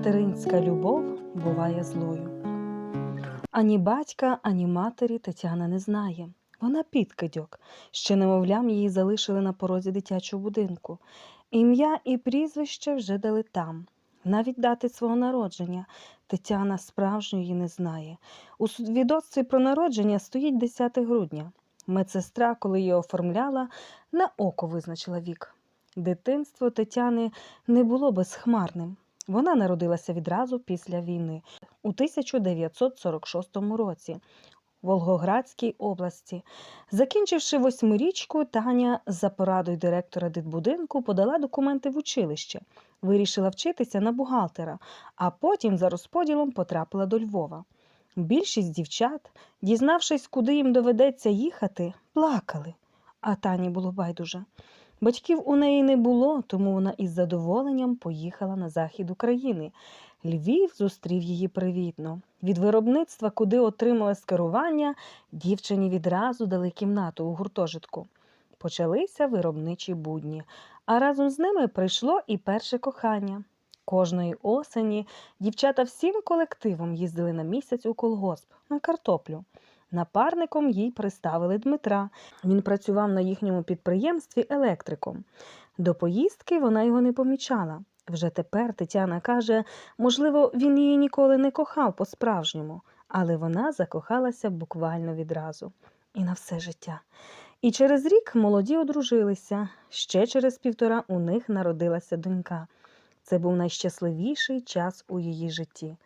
Материнська любов буває злою. Ані батька, ані матері Тетяна не знає. Вона підкидьок. Ще немовлям її залишили на порозі дитячого будинку. Ім'я і прізвище вже дали там. Навіть дати свого народження Тетяна справжньої не знає. У свідоцтві про народження стоїть 10 грудня. Медсестра, коли її оформляла, на око визначила вік. Дитинство Тетяни не було безхмарним. Вона народилася відразу після війни у 1946 році в Волгоградській області. Закінчивши восьмирічку, Таня за порадою директора дитбудинку подала документи в училище, вирішила вчитися на бухгалтера, а потім за розподілом потрапила до Львова. Більшість дівчат, дізнавшись, куди їм доведеться їхати, плакали, а Тані було байдуже. Батьків у неї не було, тому вона із задоволенням поїхала на захід України. Львів зустрів її привітно. Від виробництва, куди отримала скерування, дівчині відразу дали кімнату у гуртожитку. Почалися виробничі будні, а разом з ними прийшло і перше кохання. Кожної осені дівчата всім колективом їздили на місяць у колгосп на картоплю. Напарником їй приставили Дмитра. Він працював на їхньому підприємстві електриком. До поїздки вона його не помічала. Вже тепер Тетяна каже, можливо, він її ніколи не кохав по-справжньому, але вона закохалася буквально відразу і на все життя. І через рік молоді одружилися. Ще через півтора у них народилася донька. Це був найщасливіший час у її житті.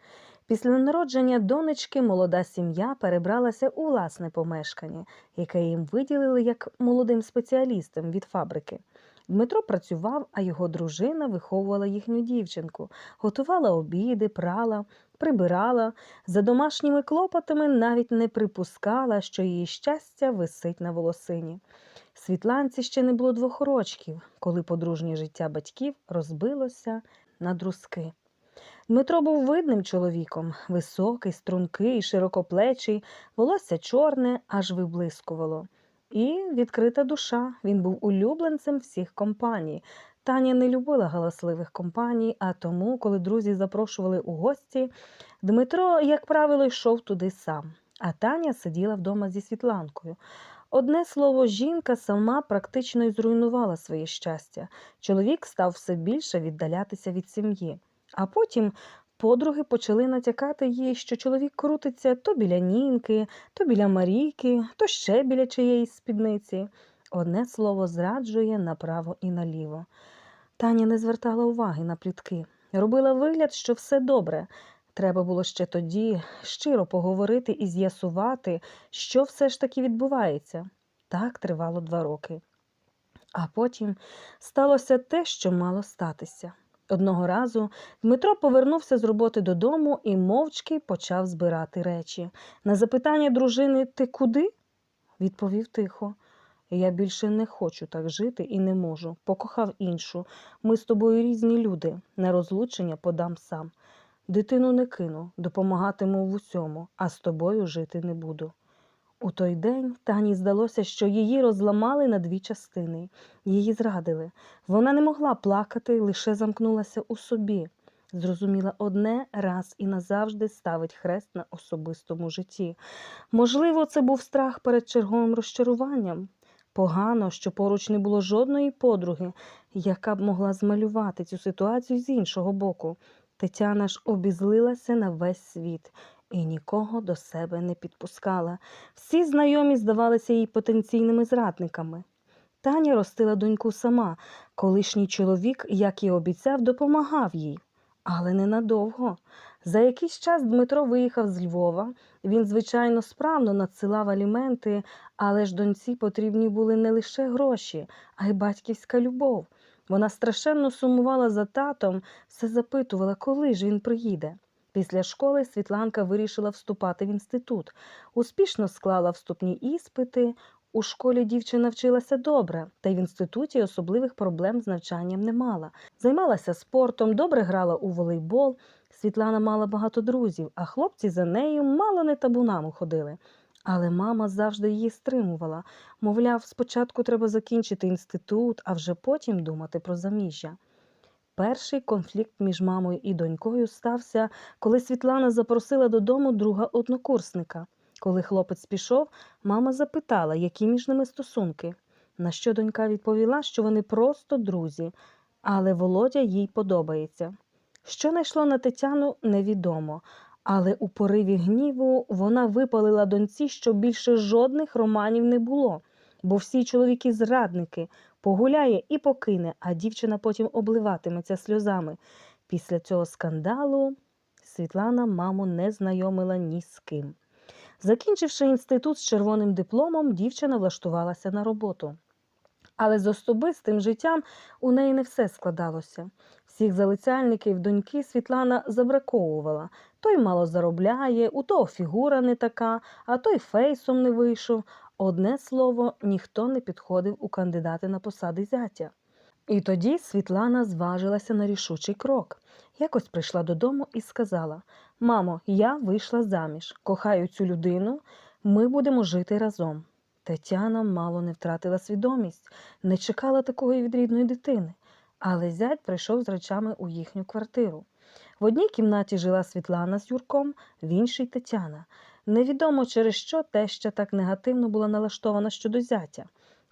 Після народження донечки молода сім'я перебралася у власне помешкання, яке їм виділили як молодим спеціалістам від фабрики. Дмитро працював, а його дружина виховувала їхню дівчинку, готувала обіди, прала, прибирала. За домашніми клопотами навіть не припускала, що її щастя висить на волосині. Світланці ще не було двох рочків, коли подружнє життя батьків розбилося на друзки. Дмитро був видним чоловіком, високий, стрункий, широкоплечий, волосся чорне, аж виблискувало. І відкрита душа. Він був улюбленцем всіх компаній. Таня не любила галасливих компаній, а тому, коли друзі запрошували у гості, Дмитро, як правило, йшов туди сам. А Таня сиділа вдома зі Світланкою. Одне слово, жінка сама практично й зруйнувала своє щастя. Чоловік став все більше віддалятися від сім'ї. А потім подруги почали натякати їй, що чоловік крутиться то біля нінки, то біля Марійки, то ще біля чиєїсь спідниці. Одне слово зраджує направо і наліво. Таня не звертала уваги на плітки, робила вигляд, що все добре. Треба було ще тоді щиро поговорити і з'ясувати, що все ж таки відбувається. Так тривало два роки. А потім сталося те, що мало статися. Одного разу Дмитро повернувся з роботи додому і мовчки почав збирати речі. На запитання дружини Ти куди? відповів тихо. Я більше не хочу так жити і не можу. Покохав іншу. Ми з тобою різні люди. На розлучення подам сам. Дитину не кину, допомагатиму в усьому, а з тобою жити не буду. У той день Тані здалося, що її розламали на дві частини, її зрадили. Вона не могла плакати, лише замкнулася у собі. Зрозуміла одне раз і назавжди ставить хрест на особистому житті. Можливо, це був страх перед черговим розчаруванням. Погано, що поруч не було жодної подруги, яка б могла змалювати цю ситуацію з іншого боку. Тетяна ж обізлилася на весь світ і нікого до себе не підпускала. Всі знайомі здавалися їй потенційними зрадниками. Таня ростила доньку сама. Колишній чоловік, як і обіцяв, допомагав їй, але ненадовго. За якийсь час Дмитро виїхав з Львова. Він, звичайно, справно надсилав аліменти, але ж доньці потрібні були не лише гроші, а й батьківська любов. Вона страшенно сумувала за татом, все запитувала, коли ж він приїде. Після школи Світланка вирішила вступати в інститут. Успішно склала вступні іспити. У школі дівчина вчилася добре, та й в інституті особливих проблем з навчанням не мала. Займалася спортом, добре грала у волейбол. Світлана мала багато друзів, а хлопці за нею мало не табунами ходили. Але мама завжди її стримувала. Мовляв, спочатку треба закінчити інститут, а вже потім думати про заміжжя. Перший конфлікт між мамою і донькою стався, коли Світлана запросила додому друга однокурсника. Коли хлопець пішов, мама запитала, які між ними стосунки. На що донька відповіла, що вони просто друзі, але Володя їй подобається. Що найшло на Тетяну, невідомо, але у пориві гніву вона випалила доньці, що більше жодних романів не було, бо всі чоловіки зрадники, погуляє і покине, а дівчина потім обливатиметься сльозами. Після цього скандалу Світлана маму не знайомила ні з ким. Закінчивши інститут з червоним дипломом, дівчина влаштувалася на роботу. Але з особистим життям у неї не все складалося. Всіх залицяльників доньки Світлана забраковувала. Той мало заробляє, у того фігура не така, а той фейсом не вийшов. Одне слово, ніхто не підходив у кандидати на посади зятя. І тоді Світлана зважилася на рішучий крок. Якось прийшла додому і сказала: Мамо, я вийшла заміж, кохаю цю людину, ми будемо жити разом. Тетяна мало не втратила свідомість, не чекала такої від рідної дитини. Але зять прийшов з речами у їхню квартиру. В одній кімнаті жила Світлана з Юрком, в іншій Тетяна. Невідомо через що теща так негативно була налаштована щодо зятя.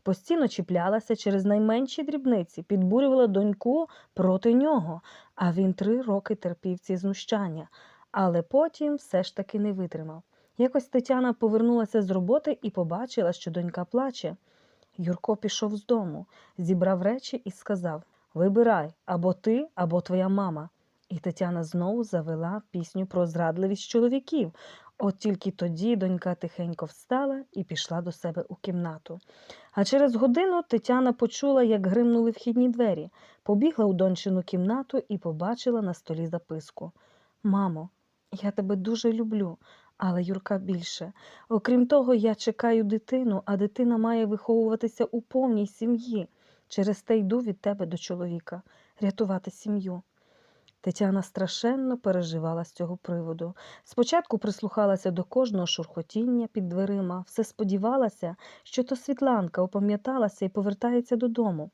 Постійно чіплялася через найменші дрібниці, підбурювала доньку проти нього, а він три роки терпів ці знущання, але потім все ж таки не витримав. Якось Тетяна повернулася з роботи і побачила, що донька плаче. Юрко пішов з дому, зібрав речі і сказав Вибирай або ти, або твоя мама. І Тетяна знову завела пісню про зрадливість чоловіків. От тільки тоді донька тихенько встала і пішла до себе у кімнату. А через годину Тетяна почула, як гримнули вхідні двері, побігла у дончину кімнату і побачила на столі записку Мамо, я тебе дуже люблю, але Юрка більше. Окрім того, я чекаю дитину, а дитина має виховуватися у повній сім'ї. Через те йду від тебе до чоловіка, рятувати сім'ю. Тетяна страшенно переживала з цього приводу. Спочатку прислухалася до кожного шурхотіння під дверима, все сподівалася, що то Світланка опам'яталася і повертається додому.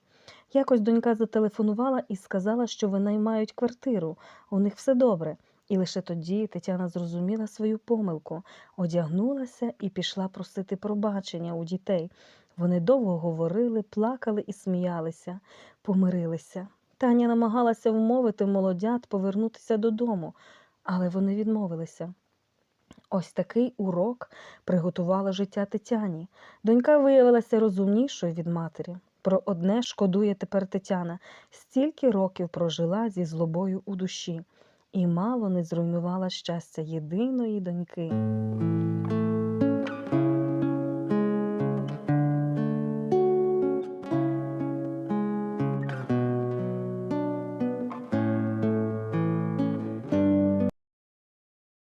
Якось донька зателефонувала і сказала, що винаймають квартиру, у них все добре. І лише тоді Тетяна зрозуміла свою помилку, одягнулася і пішла просити пробачення у дітей. Вони довго говорили, плакали і сміялися, помирилися. Таня намагалася вмовити молодят повернутися додому, але вони відмовилися. Ось такий урок приготувала життя Тетяні. Донька виявилася розумнішою від матері. Про одне шкодує тепер Тетяна, стільки років прожила зі злобою у душі і мало не зруйнувала щастя єдиної доньки.